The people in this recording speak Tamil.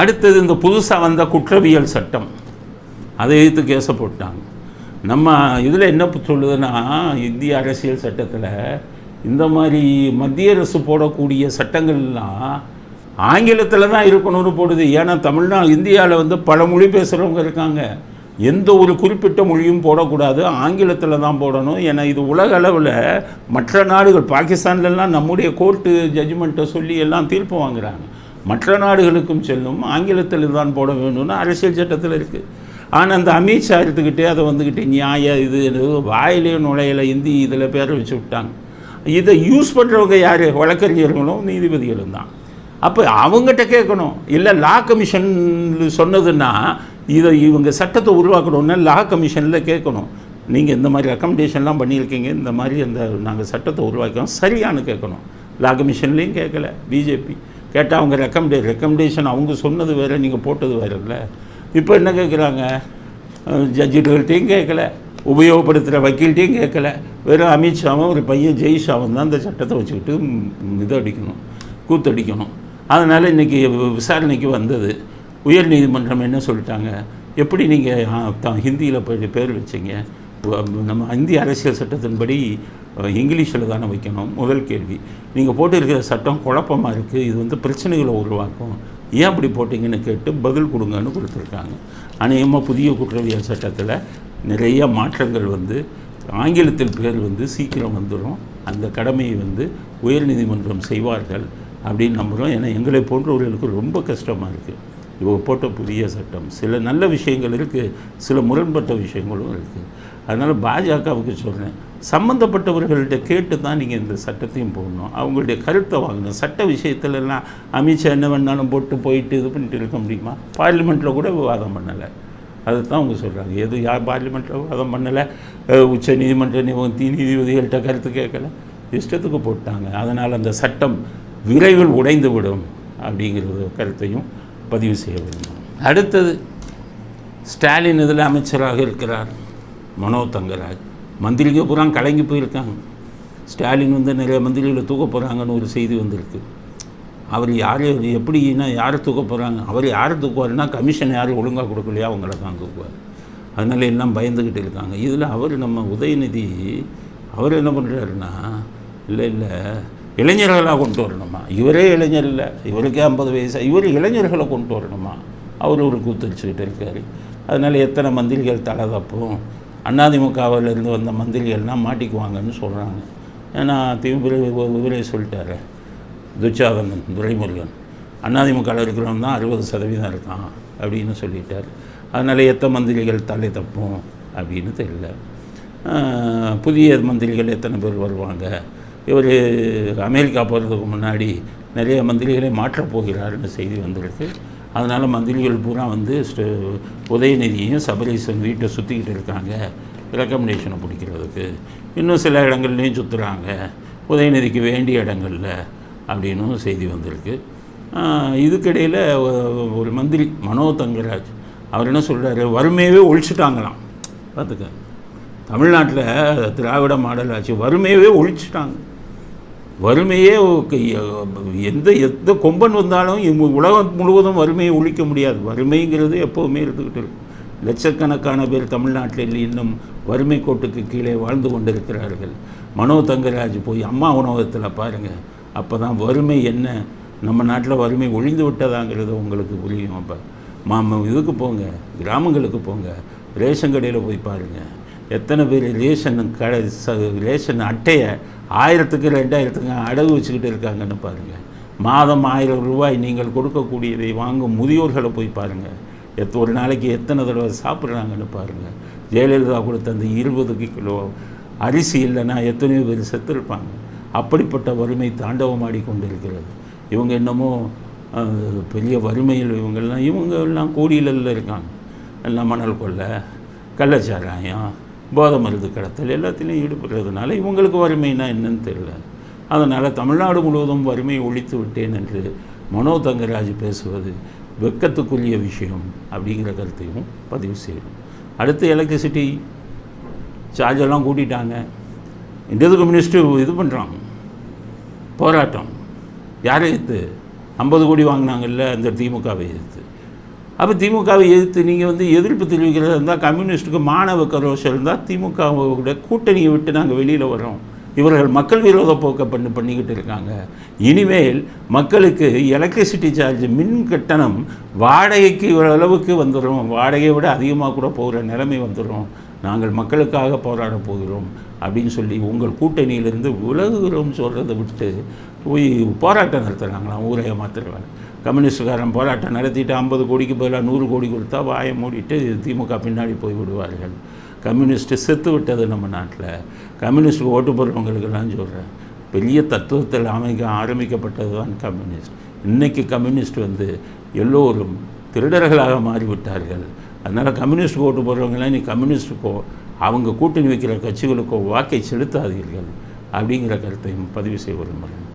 அடுத்தது இந்த புதுசாக வந்த குற்றவியல் சட்டம். அதை எதிர்த்து கேச போட்டாங்க. நம்ம இதில் என்ன சொல்லுதுன்னா இந்திய அரசியல் சட்டத்தில் இந்த மாதிரி மத்திய அரசு போடக்கூடிய சட்டங்கள்லாம் ஆங்கிலத்தில் தான் இருக்கணும்னு போடுது. ஏன்னா தமிழ்நாடு இந்தியாவில் வந்து பல மொழி பேசுகிறவங்க இருக்காங்க. எந்த ஒரு குறிப்பிட்ட மொழியும் போடக்கூடாது. ஆங்கிலத்தில் தான் போடணும். ஏன்னா இது உலக அளவில் மற்ற நாடுகள் பாகிஸ்தான்லலாம் நம்முடைய கோர்ட்டு ஜட்ஜ்மெண்ட்டை சொல்லி எல்லாம் தீர்ப்பு வாங்குறாங்க. மற்ற நாடுகளுக்கும் செல்லும் ஆங்கிலத்தில் தான் போட வேணும்னு அரசியல் சட்டத்தில் இருக்குது ஆனால் அந்த அமித்ஷா எடுத்துக்கிட்டே அதை வந்துக்கிட்டு நியாய இது வாயிலே நுழையில இந்தி இதில் பேரை வச்சு விட்டாங்க. இதை யூஸ் பண்ணுறவங்க யார்? வழக்கறிஞர்களும் நீதிபதிகளும் தான். அப்போ அவங்ககிட்ட கேட்கணும். இல்லை லா கமிஷன் சொன்னதுன்னா இதை இவங்க சட்டத்தை உருவாக்கணும்னா லா கமிஷனில் கேட்கணும். நீங்கள் இந்த மாதிரி ரெக்கமெண்டேஷன்லாம் பண்ணியிருக்கீங்க இந்த மாதிரி அந்த நாங்கள் சட்டத்தை உருவாக்கிறோம் சரியானு கேட்கணும். லா கமிஷன்லேயும் கேட்கல பிஜேபி. கேட்டால் அவங்க ரெக்கமெண்டே ரெக்கமெண்டேஷன் அவங்க சொன்னது வேறு நீங்கள் போட்டது வேறுல்ல இப்போ என்ன கேட்குறாங்க ஜட்ஜுகள்கிட்டையும் கேட்கல உபயோகப்படுத்துகிற வக்கீல்கிட்டையும் கேட்கல வெறும் அமித்ஷாவும் ஒரு பையன் ஜெய்ஷாவும் தான் அந்த சட்டத்தை வச்சுக்கிட்டு ம், இது அடிக்கணும் கூத்தடிக்கணும். அதனால் இன்றைக்கி விசாரணைக்கு வந்தது. உயர் நீதிமன்றம் என்ன சொல்லிட்டாங்க? எப்படி நீங்கள் ஹிந்தியில் போய் பேர் வச்சீங்க? நம்ம இந்திய அரசியல் சட்டத்தின்படி இங்கிலீஷில் தானே வைக்கணும்? முதல் கேள்வி. நீங்கள் போட்டிருக்கிற சட்டம் குழப்பமாக இருக்குது இது வந்து பிரச்சனைகளை உருவாக்கும். ஏன் அப்படி போட்டிங்கன்னு கேட்டு பதில் கொடுங்கன்னு கொடுத்துருக்காங்க. அநேகமாக புதிய குற்றவியல் சட்டத்தில் நிறைய மாற்றங்கள் வந்து ஆங்கிலத்தில் பேர் வந்து சீக்கிரம் வந்துடும் அந்த கடமையை வந்து உயர்நீதிமன்றம் செய்வார்கள் அப்படின்னு நம்புகிறோம் ஏன்னா எங்களை போன்றவர்களுக்கு ரொம்ப கஷ்டமாக இருக்குது இவங்க போட்ட புதிய சட்டம். சில நல்ல விஷயங்கள் இருக்குது சில முரண்பட்ட விஷயங்களும் இருக்குது அதனால் பாஜகவுக்கு சொல்கிறேன் சம்மந்தப்பட்டவர்கள்ட்ட கேட்டு தான் நீங்கள் இந்த சட்டத்தையும் போடணும். அவங்களுடைய கருத்தை வாங்கணும். சட்ட விஷயத்துலலாம் அமித்ஷா என்ன வேணாலும் போட்டு போயிட்டு இது பண்ணிட்டு இருக்க முடியுமா? பார்லிமெண்ட்டில் கூட விவாதம் பண்ணலை. அதுதான் அவங்க சொல்கிறாங்க எது யார் பார்லிமெண்ட்டில் விவாதம் பண்ணலை? உச்ச நீதிமன்ற நீதி நீதிபதிகள்கிட்ட கருத்து கேட்கல. இஷ்டத்துக்கு போட்டாங்க. அதனால் அந்த சட்டம் விரைவில் உடைந்து விடும் அப்படிங்கிற கருத்தையும் பதிவு செய்ய வேண்டும். அடுத்தது ஸ்டாலின் இதில் அமைச்சராக இருக்கிறார். மனோ தங்கராஜ். மந்திரிங்க பூரா கலங்கி போயிருக்காங்க. ஸ்டாலின் வந்து நிறைய மந்திரிகளை தூக்க போகிறாங்கன்னு ஒரு செய்தி வந்திருக்கு. அவர் யார் எப்படின்னா யாரை தூக்க போகிறாங்க அவர் யாரை தூக்குவாருன்னா கமிஷன் யார் ஒழுங்காக கொடுக்கலையா? அவங்கள தான் தூக்குவார். அதனால எல்லாம் பயந்துக்கிட்டு இருக்காங்க. இதில் அவர் நம்ம உதயநிதி அவர் என்ன பண்ணுறாருன்னா இல்லை இல்லை இளைஞர்களாக கொண்டு வரணுமா? இவரே இளைஞர் இல்லை. இவருக்கே ஐம்பது வயசு. இவர் இளைஞர்களை கொண்டு வரணுமா? அவர் ஒரு கூத்தடிச்சுக்கிட்டு இருக்கார். அதனால் எத்தனை மந்திரிகள் தலை தப்பும் அதிமுகவிலேருந்து வந்த மந்திரிகள்லாம் மாட்டிக்குவாங்கன்னு சொல்கிறாங்க ஏன்னா திமுக இவரே சொல்லிட்டாரு. துச்சாதனன் துரைமுருகன். அதிமுகவில் இருக்கிறவன் தான் அறுபது சதவீதம் இருக்கான் அப்படின்னு சொல்லிட்டார். அதனால் எத்தனை மந்திரிகள் தலை தப்பும் அப்படின்னு தெரியல. புதிய மந்திரிகள் எத்தனை பேர் வருவாங்க? இவர் அமெரிக்கா போகிறதுக்கு முன்னாடி நிறைய மந்திரிகளை மாற்றப் போகிறாருன்னு செய்தி வந்திருக்கு. அதனால் மந்திரிகள் பூரா வந்து ஸ்ட- சபரீசன் வீட்டை சுற்றிக்கிட்டு இருக்காங்க. ரெக்கமெண்டேஷனை பிடிக்கிறதுக்கு. இன்னும் சில இடங்கள்லையும் சுற்றுறாங்க உதயநிதிக்கு வேண்டிய இடங்களில் அப்படின்னும் செய்தி வந்திருக்கு. இதுக்கிடையில் ஒரு மந்திரி மனோ தங்கராஜ் அவர் என்ன சொல்கிறாரு வறுமையவே ஒழிச்சிட்டாங்களாம். பார்த்துக்க. தமிழ்நாட்டில் திராவிட மாடல் ஆட்சி வறுமையவே ஒழிச்சிட்டாங்க. வறுமையே எந்த எந்த கொம்பன் வந்தாலும் உலகம் முழுவதும் வறுமையை ஒழிக்க முடியாது. வறுமைங்கிறது எப்போவுமே இருந்துக்கிட்டு இருக்கும் லட்சக்கணக்கான பேர் தமிழ்நாட்டில் இன்னும் வறுமை கோட்டுக்கு கீழே வாழ்ந்து கொண்டிருக்கிறார்கள். மனோ தங்கராஜ் போய் அம்மா உணவகத்தில் பாருங்கள் அப்போ தான் வறுமை என்ன? நம்ம நாட்டில் வறுமை ஒழிந்து விட்டதாங்கிறது உங்களுக்கு புரியும் அப்போ. மாம இதுக்கு போங்க கிராமங்களுக்கு போங்க ரேஷன் கடையில் போய் பாருங்கள் எத்தனை பேர் ரேஷன் கடை ச ரேஷன் அட்டையை ஆயிரத்துக்கு ரெண்டாயிரத்துக்கு அடகு வச்சுக்கிட்டு இருக்காங்கன்னு பாருங்கள் மாதம் ஆயிரம் ரூபாய் நீங்கள் கொடுக்கக்கூடியதை வாங்கும் முதியோர்களை போய் பாருங்கள் எத் ஒரு நாளைக்கு எத்தனை தடவை சாப்பிட்றாங்கன்னு பாருங்கள் ஜெயலலிதா கொடுத்த அந்த இருபது கிலோ அரிசி இல்லைன்னா எத்தனையோ பேர் செத்துருப்பாங்க. அப்படிப்பட்ட வறுமை தாண்டவமாடி கொண்டிருக்கிறது இவங்க என்னமோ பெரிய வறுமையில் இவங்கெல்லாம் இவங்க எல்லாம் கோடியிலில் இருக்காங்க. எல்லாம் மணல் கொள்ளை கள்ளச்சாராயம் போதை மருந்து கடத்தல் எல்லாத்திலையும் ஈடுபடுறதுனால இவங்களுக்கு வறுமைனா என்னன்னு தெரியல. அதனால் தமிழ்நாடு முழுவதும் வறுமையை ஒழித்து விட்டேன் என்று மனோ தங்கராஜ் பேசுவது வெட்கத்துக்குரிய விஷயம் அப்படிங்கிற கருத்தையும் பதிவு செய்யணும். அடுத்து எலக்ட்ரிசிட்டி சார்ஜெல்லாம் கூட்டிட்டாங்க. இந்தியது கம்யூனிஸ்ட்டு இது பண்ணுறாங்க போராட்டம். யாரை எடுத்து ஐம்பது கோடி வாங்கினாங்கல்ல அந்த திமுகவை எதிர்த்து. அப்போ திமுகவை எதிர்த்து நீங்கள் வந்து எதிர்ப்பு தெரிவிக்கிறதா இருந்தால் கம்யூனிஸ்ட்டுக்கு மாணவ கரோஷம் இருந்தால் திமுகவோட கூட்டணியை விட்டு நாங்கள் வெளியில் வரோம் இவர்கள் மக்கள் விரோத போக்கை பண்ணி பண்ணிக்கிட்டு இருக்காங்க. இனிமேல் மக்களுக்கு எலக்ட்ரிசிட்டி சார்ஜ் மின் கட்டணம் வாடகைக்கு அளவுக்கு வந்துடும் வாடகையை விட அதிகமாக கூட போகிற நிலைமை வந்துடும் நாங்கள் மக்களுக்காக போராட போகிறோம் அப்படின்னு சொல்லி உங்கள் கூட்டணியிலிருந்து விலகுகிறோம் சொல்கிறத விட்டு போய் போராட்டம் நடத்துகிறாங்களாம் ஊரை ஏமாத்துறாங்க கம்யூனிஸ்டுக்காரன் போராட்டம் நடத்திட்டு ஐம்பது கோடிக்கு பதிலாக நூறு கோடி கொடுத்தா வாயை மூடிட்டு திமுக பின்னாடி போய் விடுவார்கள். கம்யூனிஸ்ட்டு செத்து விட்டது நம்ம நாட்டில். கம்யூனிஸ்ட்டுக்கு ஓட்டு போடுறவங்களுக்கெல்லாம் சொல்கிறேன் பெரிய தத்துவத்தில் அமைக்க ஆரம்பிக்கப்பட்டது தான் கம்யூனிஸ்ட். இன்றைக்கி கம்யூனிஸ்ட் வந்து எல்லோரும் திருடர்களாக மாறிவிட்டார்கள். அதனால் கம்யூனிஸ்ட் ஓட்டு போடுறவங்களாம் நீ கம்யூனிஸ்ட்டுக்கோ அவங்க கூட்டணி வைக்கிற கட்சிகளுக்கோ வாக்கை செலுத்தாதீர்கள் அப்படிங்கிற கருத்தையும் பதிவு செய்ய விரும்புகிறேன்